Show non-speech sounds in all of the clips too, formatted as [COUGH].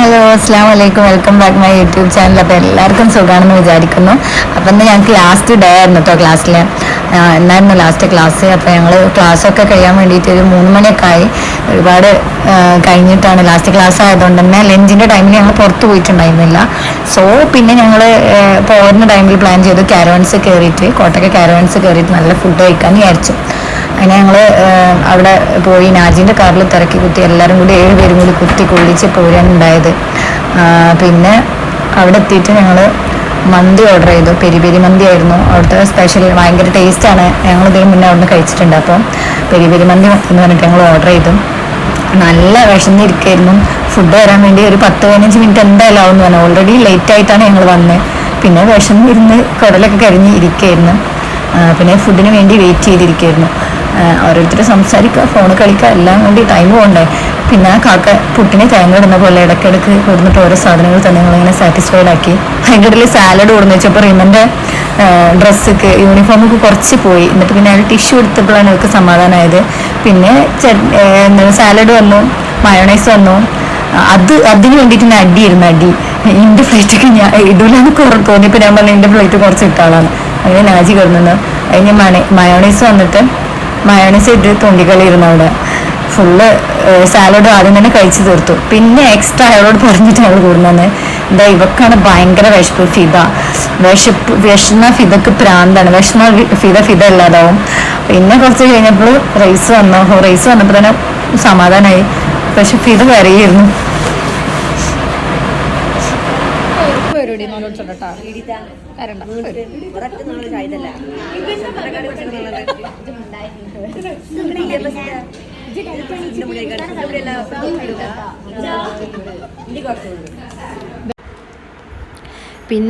Hello അസ്സാം വലൈക്കും welcome back my YouTube channel അപ്പോൾ എല്ലാവർക്കും സുഖമാണെന്ന് വിചാരിക്കുന്നു. അപ്പം ഇന്ന് ഞങ്ങൾക്ക് ലാസ്റ്റ് ഡേ ആയിരുന്നു കേട്ടോ ക്ലാസ്സിൽ എന്നായിരുന്നു ലാസ്റ്റ് ക്ലാസ് അപ്പോൾ ഞങ്ങൾ ക്ലാസ്സൊക്കെ കഴിയാൻ വേണ്ടിയിട്ട് ഒരു മൂന്ന് മണിയൊക്കെ ആയി. ഒരുപാട് കഴിഞ്ഞിട്ടാണ് ലാസ്റ്റ് ക്ലാസ് ആയതുകൊണ്ട് തന്നെ ലഞ്ചിന്റെ ടൈമിൽ ഞങ്ങൾ പുറത്ത് പോയിട്ടുണ്ടായിരുന്നില്ല. സോ പിന്നെ ഞങ്ങൾ പോകുന്ന ടൈമിൽ പ്ലാൻ ചെയ്തു കാരവൻസ് കയറിയിട്ട് കോട്ടയ്ക്ക് കാരവൻസ് കയറിയിട്ട് നല്ല ഫുഡ് കഴിക്കാൻ വിചാരിച്ചു. അങ്ങനെ ഞങ്ങൾ അവിടെ പോയി നാജിന്റെ കാറിൽ തിരക്കി കുത്തി എല്ലാവരും കൂടി ഏഴ് പേരും കൂടി കുത്തി കൊള്ളിച്ച് പോരാണ് പിന്നെ അവിടെ എത്തിയിട്ട് ഞങ്ങൾ മന്തി ഓർഡർ ചെയ്തു. പെരി പെരി മന്തി ആയിരുന്നു. അവിടുത്തെ സ്പെഷ്യൽ ഭയങ്കര ടേസ്റ്റാണ് ഞങ്ങൾ ഇതിന് മുന്നേ അവിടുന്ന് കഴിച്ചിട്ടുണ്ട്. അപ്പം പെരി പെരി മന്തി എന്ന് പറഞ്ഞിട്ട് ഞങ്ങൾ ഓർഡർ ചെയ്തു. നല്ല വിശന്നിരിക്കായിരുന്നു. ഫുഡ് വരാൻ വേണ്ടി ഒരു പത്ത് പതിനഞ്ച് മിനിറ്റ് എന്തായാലും ആവും എന്ന് പറഞ്ഞു. ഓൾറെഡി ലേറ്റ് ആയിട്ടാണ് ഞങ്ങൾ വന്നത് പിന്നെ വിശന്നിരുന്ന് കുടലൊക്കെ കരിഞ്ഞ് ഇരിക്കായിരുന്നു. പിന്നെ ഫുഡിന് വേണ്ടി വെയിറ്റ് ചെയ്തിരിക്കുകയായിരുന്നു ഓരോരുത്തർ സംസാരിക്കുക ഫോൺ കളിക്കുക എല്ലാം കൂടി ടൈം പോകണ്ടേ? പിന്നെ ആ കാക്ക പുട്ടിനെ തേങ്ങ ഇടുന്ന പോലെ ഇടയ്ക്കിടയ്ക്ക് കൊടുത്തിട്ട് ഓരോ സാധനങ്ങൾ തന്നെ ഞങ്ങളിങ്ങനെ സാറ്റിസ്ഫൈഡ് ആക്കി. അതിന്റെ ഇടയിൽ സാലഡ് കൊടുന്ന് വെച്ചപ്പോൾ റീമന്റെ ഡ്രസ്സൊക്കെ യൂണിഫോമൊക്കെ കുറച്ച് പോയി. എന്നിട്ട് പിന്നെ അയാൾ ടിഷ്യൂ എടുത്തപ്പോഴാണ് ഇവർക്ക് സമാധാനമായത് പിന്നെ സാലഡ് വന്നു മയോണൈസ് വന്നു. അത് അതിന് വേണ്ടിയിട്ട് ഞാൻ അടിയായിരുന്നു അടി. എന്റെ ഫ്ലൈറ്റൊക്കെ ഞാൻ ഇടൂലെന്ന് കുറ തോന്നിയപ്പോൾ ഞാൻ പറഞ്ഞു എന്റെ ഫ്ലൈറ്റ് കുറച്ച് ഇട്ടാളാണ് അങ്ങനെ നാജി കിടന്നു അതിന് മണ മയോണൈസ് വന്നിട്ട് മയോണൈസ് ഇട്ട് തൊണ്ടിക്കളിയിരുന്നു അവിടെ. ഫുള്ള് സാലഡ് ആദ്യം തന്നെ കഴിച്ചു തീർത്തു. പിന്നെ എക്സ്ട്രാ അയാളോട് പറഞ്ഞിട്ട് അയാൾ കൂടുന്നത് എന്താ ഇവക്കാണ് ഭയങ്കര വിശപ്പ് ഫിത വിശപ്പ് വിഷന്ന ഫിതക്ക് പ്രാന്താണ്. വിഷമ ഫിത ഫിത ഇല്ലാതാവും. പിന്നെ കുറച്ച് കഴിഞ്ഞപ്പോൾ റൈസ് വന്നു. റൈസ് വന്നപ്പോൾ തന്നെ സമാധാനമായി പക്ഷെ ഫിത കരയായിരുന്നു പരിപാടി നോലോട്ടെ തരണ്ട പിന്നെ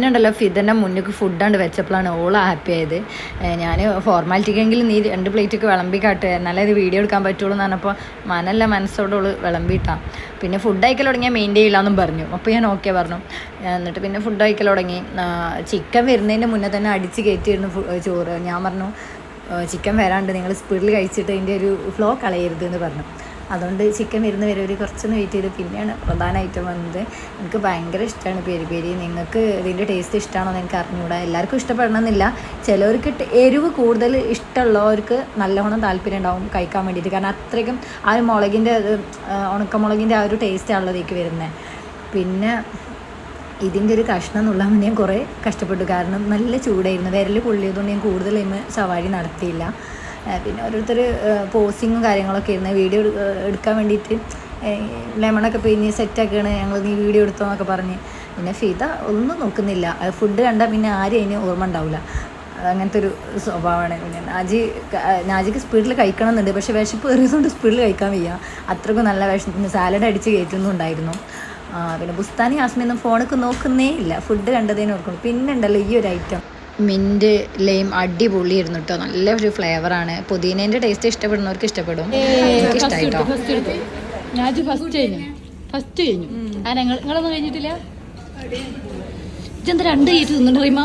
ഉണ്ടല്ലോ ഫിദന്റെ മുന്നിക്ക് ഫുഡാണ്ട് വെച്ചപ്പോഴാണ് ഓൾ ഹാപ്പി ആയത്. ഞാൻ ഫോർമാലിറ്റിക്കെങ്കിലും നീ രണ്ട് പ്ലേറ്റൊക്കെ വിളമ്പി കാട്ടുക എന്നാലേ ഇത് വീഡിയോ എടുക്കാൻ പറ്റുള്ളൂ എന്ന് പറഞ്ഞപ്പോൾ മനല്ല മനസ്സോടോൾ വിളമ്പിയിട്ടാണ് പിന്നെ ഫുഡ് അയക്കൽ തുടങ്ങിയാൽ മെയിന്റെയിൻ ചെയ്യില്ലെന്നും പറഞ്ഞു. അപ്പോൾ ഞാൻ ഓക്കെ പറഞ്ഞു. എന്നിട്ട് പിന്നെ ഫുഡ് അയക്കൽ തുടങ്ങി. ചിക്കൻ വരുന്നതിന്റെ മുന്നേ തന്നെ അടിച്ച് കയറ്റിയിരുന്നു ചോറ്. ഞാൻ പറഞ്ഞു ചിക്കൻ വരാണ്ട് നിങ്ങൾ സ്പീഡിൽ കഴിച്ചിട്ട് അതിന്റെ ഒരു ഫ്ലോ കളയരുത് എന്ന് പറഞ്ഞു. അതുകൊണ്ട് ചിക്കൻ വരുന്ന വരെ ഒരു കുറച്ചൊന്ന് വെയിറ്റ് ചെയ്ത് പിന്നെയാണ് പ്രധാന ഐറ്റം വന്നത്. എനിക്ക് ഭയങ്കര ഇഷ്ടമാണ് പെരി പെരി. നിങ്ങൾക്ക് ഇതിന്റെ ടേസ്റ്റ് ഇഷ്ടമാണോ എന്ന് എനിക്ക് അറിഞ്ഞുകൂടാ എല്ലാവർക്കും ഇഷ്ടപ്പെടണമെന്നില്ല. ചിലവർക്ക് എരിവ് കൂടുതൽ ഇഷ്ടമുള്ളവർക്ക് നല്ലവണ്ണം താല്പര്യം ഉണ്ടാവും കഴിക്കാൻ വേണ്ടിയിട്ട്. കാരണം അത്രയ്ക്കും ആ ഒരു മുളകിന്റെ ഉണക്കമുളകിന്റെ ആ ഒരു ടേസ്റ്റാണല്ലോ ഇതിലേക്ക് വരുന്നത്. പിന്നെ ഇതിന്റെ ഒരു കഷ്ണം നുള്ളാൻ ഞാൻ കുറേ കഷ്ടപ്പെട്ടു. കാരണം നല്ല ചൂടായിരുന്നു. വിരൽ പൊള്ളിയതുകൊണ്ട് ഞാൻ കൂടുതൽ ഇന്ന് സവാരി നടത്തിയില്ല. പിന്നെ ഓരോരുത്തർ പോസിങ്ങും കാര്യങ്ങളൊക്കെ ഇരുന്ന് വീഡിയോ എടുക്കാൻ വേണ്ടിയിട്ട് ലെമണൊക്കെ പിന്നെ സെറ്റാക്കുകയാണ് ഞങ്ങൾ നീ വീഡിയോ എടുത്തോ എന്നൊക്കെ പറഞ്ഞ്. പിന്നെ ഫിത ഒന്നും നോക്കുന്നില്ല. ഫുഡ് കണ്ടാൽ പിന്നെ ആരും അതിന് ഓർമ്മ ഉണ്ടാവില്ല അങ്ങനത്തെ ഒരു സ്വഭാവമാണ്. പിന്നെ നാജി നാജിക്ക് സ്പീഡിൽ കഴിക്കണം എന്നുണ്ട്. പക്ഷേ വിശപ്പ് കയറിയതുകൊണ്ട് സ്പീഡിൽ കഴിക്കാൻ വയ്യ. അത്രയ്ക്കും നല്ല വിഷം സാലഡ് അടിച്ച് കയറ്റുന്നുണ്ടായിരുന്നു പിന്നെ ബുസ്താനി ഹാസ്മിയൊന്നും ഫോണൊക്കെ നോക്കുന്നേ ഇല്ല. ഫുഡ് കണ്ടതേനെ ഓർക്കുന്നു പിന്നെ ഉണ്ടല്ലോ ഈ ഒരു ഐറ്റം മിന്റ് ലെയിം അടിപൊളിയായിരുന്നു കേട്ടോ നല്ല ഒരു ഫ്ലേവറാണ് പുതിനേന്റെ ടേസ്റ്റ് ഇഷ്ടപ്പെടുന്നവർക്ക് ഇഷ്ടപ്പെടും. എനിക്ക് ഇഷ്ടമായിട്ടോ ഫസ്റ്റ് കഴിഞ്ഞു. ആ ഞങ്ങൾ നിങ്ങളൊന്നും കഴിഞ്ഞിട്ടില്ല? ഇതെന്താ രണ്ട് കയറ്റി തിന്നുണ്ട് റീമ?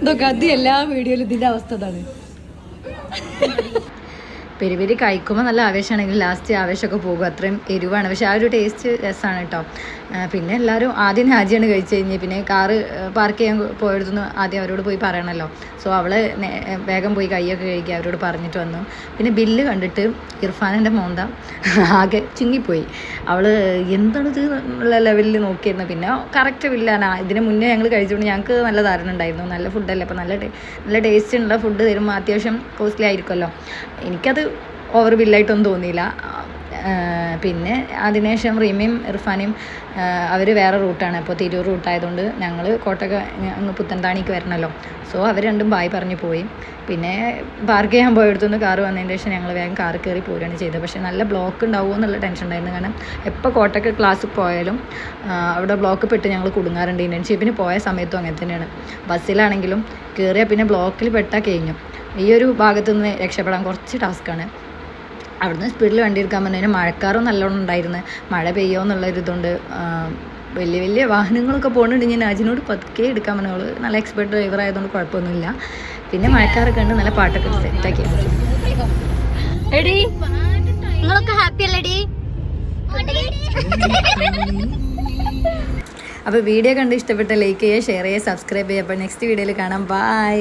ഇതൊക്കെ അത് എല്ലാ വീഡിയോയിലും ഇതിന്റെ അവസ്ഥ അതാണ്. [LAUGHS] പെരി പെരി കഴിക്കുമ്പോൾ നല്ല ആവേശമാണെങ്കിൽ ലാസ്റ്റ് ആവേശമൊക്കെ പോകും. അത്രയും എരിവാണ്. പക്ഷെ ആ ഒരു ടേസ്റ്റ് രസമാണ് കേട്ടോ പിന്നെ എല്ലാവരും ആദ്യം രാജിയാണ് കഴിച്ചു കഴിഞ്ഞ് പിന്നെ കാറ് പാർക്ക് ചെയ്യാൻ പോയടുത്തുനിന്ന് ആദ്യം അവരോട് പോയി പറയണമല്ലോ സോ അവൾ വേഗം പോയി കൈയൊക്കെ കഴുകി അവരോട് പറഞ്ഞിട്ട് വന്നു. പിന്നെ ബില്ല് കണ്ടിട്ട് ഇർഫാനിന്റെ മോന്ത ആകെ ചുങ്ങിപ്പോയി. അവൾ എന്താണ് ഇത് ഉള്ള ലെവലിൽ നോക്കിയിരുന്നു. പിന്നെ കറക്റ്റ് ബില്ലാണ് ഇതിന് മുന്നേ ഞങ്ങൾ കഴിച്ചുകൊണ്ട് ഞങ്ങൾക്ക് നല്ല ധാരണ ഉണ്ടായിരുന്നു. നല്ല ഫുഡല്ലേ അപ്പോൾ നല്ല നല്ല ടേസ്റ്റ് ഉള്ള ഫുഡ് തരുമ്പോൾ അത്യാവശ്യം കോസ്റ്റ്ലി ആയിരിക്കുമല്ലോ എനിക്കത് ഓവർ ബില്ലായിട്ടൊന്നും തോന്നിയില്ല. പിന്നെ അതിനുശേഷം റീമയും ഇർഫാനും അവർ വേറെ റൂട്ടാണ് അപ്പോൾ തിരൂർ റൂട്ടായതുകൊണ്ട് ഞങ്ങൾ കോട്ടക്ക അങ്ങ് പുത്തൻതാണിക്ക് വരണമല്ലോ സോ അവർ രണ്ടും ബായ് പറഞ്ഞു പോയി. പിന്നെ പാർക്ക് ചെയ്യാൻ പോയെടുത്തുനിന്ന് കാറ് വന്നതിന് ശേഷം ഞങ്ങൾ വേഗം കാറ് കയറി പോരുകയാണ് ചെയ്തത്. പക്ഷേ നല്ല ബ്ലോക്ക് ഉണ്ടാവുമോ എന്നുള്ള ടെൻഷൻ ഉണ്ടായിരുന്നു. കാരണം എപ്പോൾ കോട്ടക്ക ക്ലാസ്സിൽ പോയാലും അവിടെ ബ്ലോക്ക് പെട്ട് ഞങ്ങൾ കുടുങ്ങാറുണ്ട്. ഇന്റേൺഷിപ്പിന് പോയ സമയത്തും അങ്ങനെ തന്നെയാണ്. ബസ്സിലാണെങ്കിലും കയറിയാൽ പിന്നെ ബ്ലോക്കിൽ പെട്ടാൽ കഴിഞ്ഞു ഈ ഒരു ഭാഗത്തു നിന്ന് രക്ഷപ്പെടാൻ കുറച്ച് ടാസ്ക്കാണ് അവിടുന്ന് സ്പീഡിൽ വണ്ടി എടുക്കാൻ പറഞ്ഞതിന് മഴക്കാറും നല്ലോണം ഉണ്ടായിരുന്നു. മഴ പെയ്യോ എന്നുള്ളൊരു ഇതുകൊണ്ട് വലിയ വലിയ വാഹനങ്ങളൊക്കെ പോകുന്നുണ്ട് ഞാൻ അജിനോട് പതുക്കെ എടുക്കാൻ പറഞ്ഞോൾ നല്ല എക്സ്പെർട്ട് ഡ്രൈവർ ആയതുകൊണ്ട് കുഴപ്പമൊന്നുമില്ല. പിന്നെ മഴക്കാറൊക്കെ ഉണ്ട്. നല്ല പാട്ടൊക്കെ സെറ്റാക്കി എടി നിങ്ങളൊക്കെ ഹാപ്പി അല്ലേടി? അപ്പോൾ വീഡിയോ കണ്ട് ഇഷ്ടപ്പെട്ട ലൈക്ക് ചെയ്യുക ഷെയർ ചെയ്യുക സബ്സ്ക്രൈബ് ചെയ്യുക. അപ്പോൾ നെക്സ്റ്റ് വീഡിയോയിൽ കാണാം. ബൈ